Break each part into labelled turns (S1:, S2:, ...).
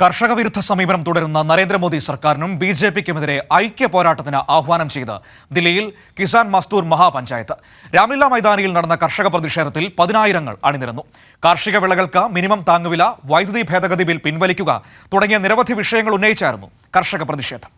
S1: കർഷക വിരുദ്ധ സമീപനം തുടരുന്ന നരേന്ദ്രമോദി സർക്കാരിനും ബി ജെ പിക്കുമെതിരെ ഐക്യ പോരാട്ടത്തിന് ആഹ്വാനം ചെയ്ത് ദില്ലിയിൽ കിസാൻ മസ്തൂർ മഹാപഞ്ചായത്ത്. രാംലീല മൈതാനിയിൽ നടന്ന കർഷക പ്രതിഷേധത്തിൽ പതിനായിരങ്ങൾ അണിനിരന്നു. കാർഷിക വിളകൾക്ക് മിനിമം താങ്ങുവില വൈദ്യുതി ഭേദഗതി ബിൽ പിൻവലിക്കുക തുടങ്ങിയ നിരവധി വിഷയങ്ങൾ ഉന്നയിച്ചായിരുന്നു കർഷക പ്രതിഷേധം.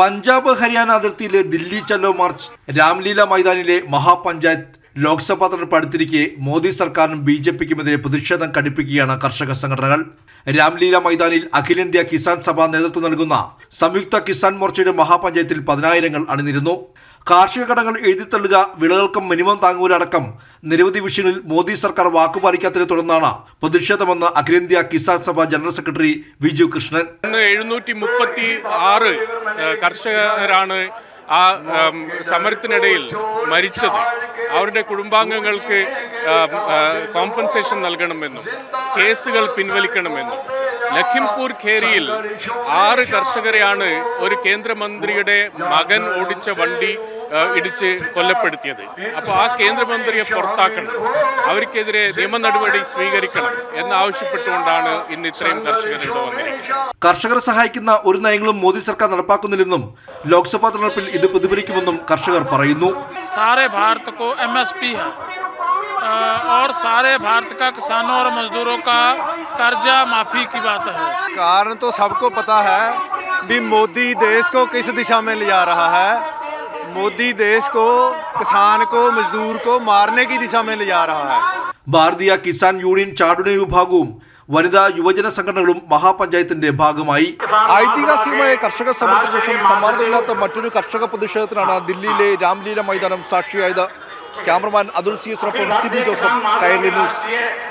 S2: പഞ്ചാബ് ഹരിയാന അതിർത്തിയിലെ ദില്ലി ചലോ മാർച്ച് രാംലീല മൈതാനിലെ മഹാപഞ്ചായത്ത് ലോക്സഭാ തെരഞ്ഞെടുപ്പ് അടുത്തിരിക്കെ മോദി സർക്കാരിനും ബി ജെ പിക്കുമെതിരെ പ്രതിഷേധം കടുപ്പിക്കുകയാണ് കർഷക സംഘടനകൾ. രാംലീല മൈതാനിൽ അഖിലേന്ത്യാ കിസാൻ സഭ നേതൃത്വം നൽകുന്ന സംയുക്ത കിസാൻ മോർച്ചയുടെ മഹാപഞ്ചായത്തിൽ പതിനായിരങ്ങൾ അണിനിരുന്നു. കാർഷിക കടങ്ങൾ എഴുതിത്തള്ളുക വിളകൾക്കും മിനിമം താങ്ങൂല അടക്കം നിരവധി വിഷയങ്ങളിൽ മോദി സർക്കാർ വാക്കുപാലിക്കാത്തതിനെ തുടർന്നാണ് പ്രതിഷേധമെന്ന് അഖിലേന്ത്യാ കിസാൻ സഭ ജനറൽ സെക്രട്ടറി വിജു കൃഷ്ണൻ.
S3: എഴുന്നൂറ്റി മുപ്പത്തി ആറ് കർഷകരാണ് ആ സമരത്തിനിടയിൽ മരിച്ചത് അവരുടെ കുടുംബാംഗങ്ങൾക്ക് കോമ്പൻസേഷൻ നൽകണമെന്നും കേസുകൾ പിൻവലിക്കണമെന്നും. ലഖിംപൂർ ഖേരിയിൽ ആറ് കർഷകരെയാണ് ഒരു കേന്ദ്രമന്ത്രിയുടെ മകൻ ഓടിച്ച വണ്ടി ഇടിച്ച് കൊല്ലപ്പെടുത്തിയത്. അപ്പോൾ ആ കേന്ദ്രമന്ത്രിയെ പുറത്താക്കണം. അവർക്കെതിരെ നിയമ നടപടി സ്വീകരിക്കണം എന്നാവശ്യപ്പെട്ടുകൊണ്ടാണ് ഇന്ന് ഇത്രയും കർഷകർ
S2: കർഷകരെ സഹായിക്കുന്ന ഒരു നയങ്ങളും മോദി സർക്കാർ നടപ്പാക്കുന്നില്ലെന്നും ലോക്സഭാ തെരഞ്ഞെടുപ്പിൽ ഇത് പ്രതിഫലിക്കുമെന്നും കർഷകർ പറയുന്നു.
S4: സാറേ ഭാരത് കോ എം എസ് പി और सारे भारत का किसानों और मजदूरों का कर्जा माफी की बात है
S5: कारण तो सबको पता है भी मोदी देश को किस दिशा में ले जा रहा है मोदी देश को किसान को मजदूर को मारने की दिशा में ले जा रहा है
S2: ഭാരതീയ കിസാൻ യൂണിയൻ ചാടുന വിഭാഗവും വനിതാ യുവജന സംഘടനകളും മഹാപഞ്ചായത്തിന്റെ ഭാഗമായി ഐതിഹാസികമായ കർഷക സമരത്തിന് ശേഷം സമ്മാനമില്ലാത്ത മറ്റൊരു കർഷക പ്രതിഷേധത്തിനാണ് ദില്ലിയിലെ രാംലീല മൈതാനം സാക്ഷിയായത് ക്യാമറമാൻ അതുൽ സി എസിനൊപ്പം സിബി ജോസഫ് കയർലി ന്യൂസ്.